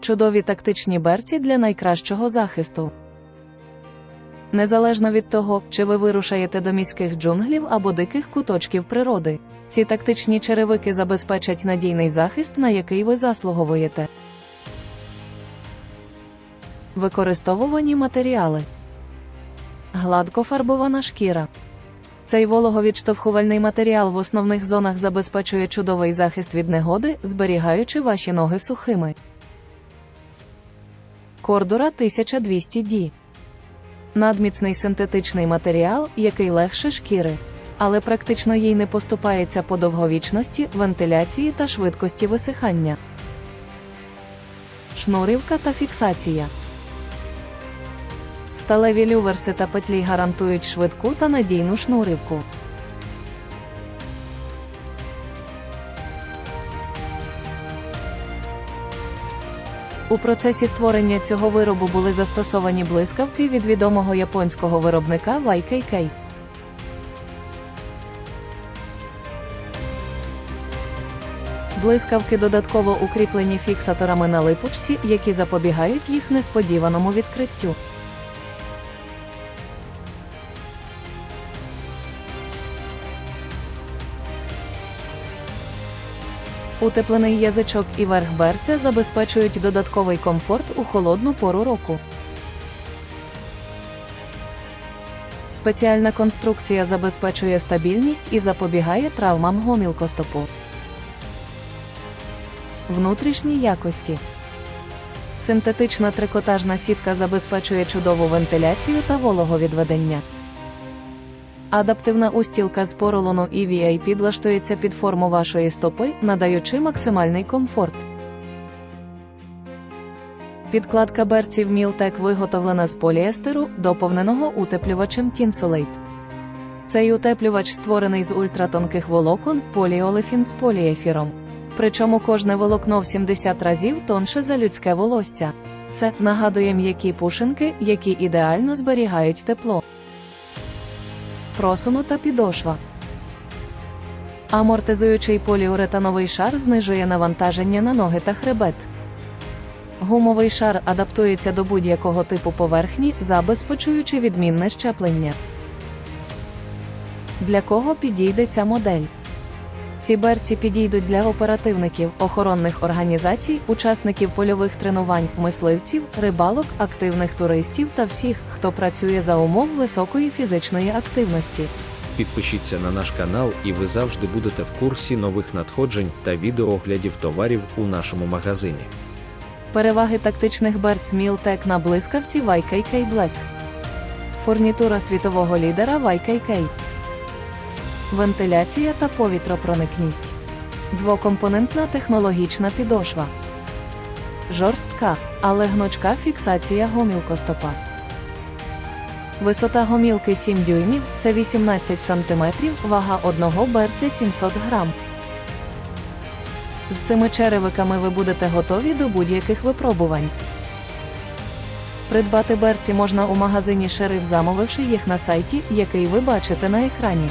чудові тактичні берці для найкращого захисту. Незалежно від того, чи ви вирушаєте до міських джунглів або диких куточків природи, ці тактичні черевики забезпечать надійний захист, на який ви заслуговуєте. Використовувані матеріали. Гладко фарбована шкіра. Цей вологовідштовхувальний матеріал в основних зонах забезпечує чудовий захист від негоди, зберігаючи ваші ноги сухими. Кордура 1200D. Надміцний синтетичний матеріал, який легше шкіри, але практично їй не поступається по довговічності, вентиляції та швидкості висихання. Шнурівка та фіксація. Сталеві люверси та петлі гарантують швидку та надійну шнуривку. У процесі створення цього виробу були застосовані блискавки від відомого японського виробника YKK. Блискавки додатково укріплені фіксаторами на липучці, які запобігають їх несподіваному відкриттю. Утеплений язичок і верх берця забезпечують додатковий комфорт у холодну пору року. Спеціальна конструкція забезпечує стабільність і запобігає травмам гомілкостопу. Внутрішні якості. Синтетична трикотажна сітка забезпечує чудову вентиляцію та вологовідведення. Адаптивна устілка з поролону EVA підлаштується під форму вашої стопи, надаючи максимальний комфорт. Підкладка берців Мілтек виготовлена з поліестеру, доповненого утеплювачем Tinsulate. Цей утеплювач створений з ультратонких волокон поліолефін з поліефіром. Причому кожне волокно в 70 разів тонше за людське волосся. Це нагадує м'які пушинки, які ідеально зберігають тепло просунута підошва. Амортизуючий поліуретановий шар знижує навантаження на ноги та хребет. Гумовий шар адаптується до будь-якого типу поверхні, забезпечуючи відмінне щеплення. Для кого підійде ця модель? Ці берці підійдуть для оперативників, охоронних організацій, учасників польових тренувань, мисливців, рибалок, активних туристів та всіх, хто працює за умов високої фізичної активності. Підпишіться на наш канал, і ви завжди будете в курсі нових надходжень та відеооглядів товарів у нашому магазині. Переваги тактичних берц Мілтек на блискавці YKK Black. Фурнітура світового лідера YKK. Вентиляція та повітропроникність. Двокомпонентна технологічна підошва. Жорстка, але гнучка фіксація гомілкостопа. Висота гомілки 7 дюймів це 18 см, вага одного берця 700 грам. З цими черевиками ви будете готові до будь-яких випробувань. Придбати берці можна у магазині Шериф, замовивши їх на сайті, який ви бачите на екрані.